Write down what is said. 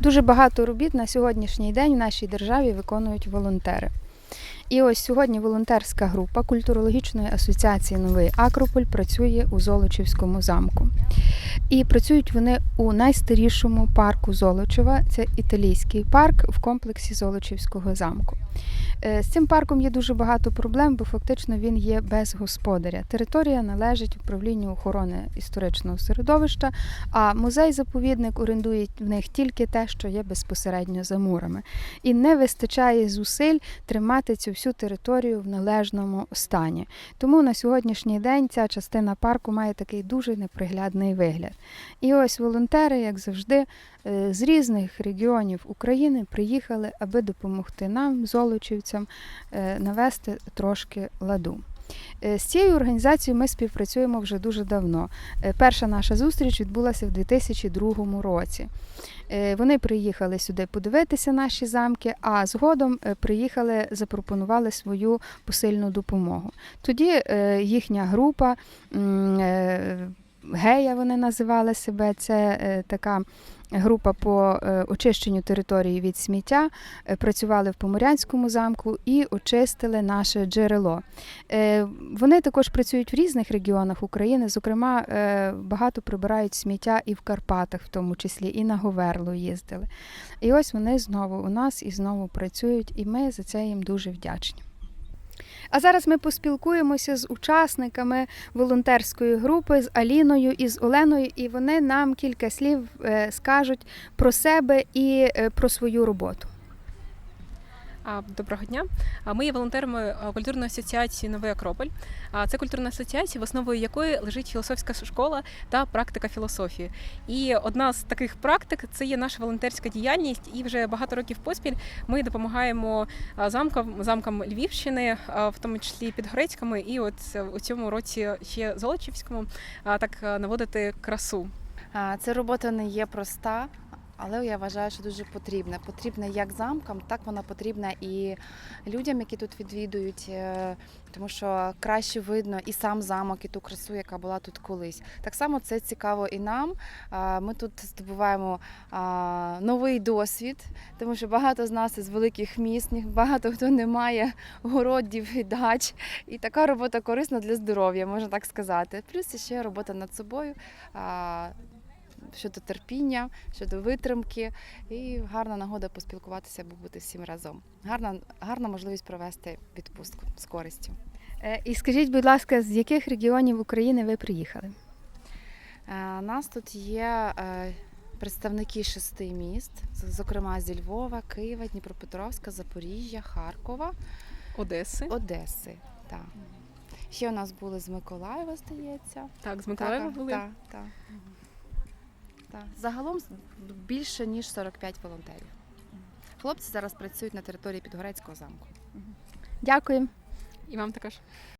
Дуже багато робіт на сьогоднішній день в нашій державі виконують волонтери. І ось сьогодні волонтерська група культурологічної асоціації Новий Акрополь працює у Золочівському замку. І працюють вони у найстарішому парку Золочева. Це італійський парк в комплексі Золочівського замку. Е, З цим парком є дуже багато проблем, бо фактично він є без господаря. Територія належить управлінню охорони історичного середовища, а музей-заповідник орендує в них тільки те, що є безпосередньо за мурами. І не вистачає зусиль тримати цю всю територію в належному стані. Тому на сьогоднішній день ця частина парку має такий дуже неприглядний вигляд. І ось волонтери, як завжди, е, з різних регіонів України приїхали, аби допомогти нам, золочівцям, е, навести трошки ладу. Е, З цією організацією ми співпрацюємо вже дуже давно. Перша наша зустріч відбулася в 2002 році. Вони приїхали сюди подивитися наші замки, а згодом приїхали, запропонували свою посильну допомогу. Тоді їхня група Гея вони називали себе. Це е, така група по е, очищенню території від сміття. е, Працювали в Поморянському замку і очистили наше джерело. Вони також працюють в різних регіонах України. Зокрема, багато прибирають сміття і в Карпатах, в тому числі, і на Говерлу їздили. І ось вони знову у нас і знову працюють, і ми за це їм дуже вдячні. А зараз ми поспілкуємося з учасниками волонтерської групи з Аліною і з Оленою, і вони нам кілька слів е, скажуть про себе і е, про свою роботу. Доброго дня. Ми є волонтерами культурної асоціації Новий Акрополь. Це культурна асоціація, в основі якої лежить філософська школа та практика філософії. І одна з таких практик це є наша волонтерська діяльність. І вже багато років поспіль ми допомагаємо замкам, замкам Львівщини, в тому числі Підгорецькому, і от е, у цьому році ще Золочівському, так наводити красу. Ця робота не є проста, але я вважаю, що дуже потрібна. Потрібна як замкам, так вона потрібна і людям, які тут відвідують, е, тому що краще видно і сам замок, і ту красу, яка була тут колись. Так само це цікаво і нам. Ми тут здобуваємо новий досвід, тому що багато з нас із великих міст, багато хто не має городів і дач. І така робота корисна для здоров'я, можна так сказати. Плюс ще робота над собою. Щодо терпіння, щодо витримки, і гарна нагода поспілкуватися, або бути всім разом. Гарна, гарна можливість провести відпустку з користю. Е, І скажіть, будь ласка, з яких регіонів України ви приїхали? Е, Нас тут є е, представники шести міст, зокрема зі Львова, Києва, Дніпропетровська, Запоріжжя, Харкова, Одеси. Одеси. Так. Ще у нас були з Миколаєва, здається. Так, з Миколаєва Так, були. Так, так. Так. Загалом більше ніж 45 волонтерів. Хлопці зараз працюють на території Підгорецького замку. Дякую. І вам також.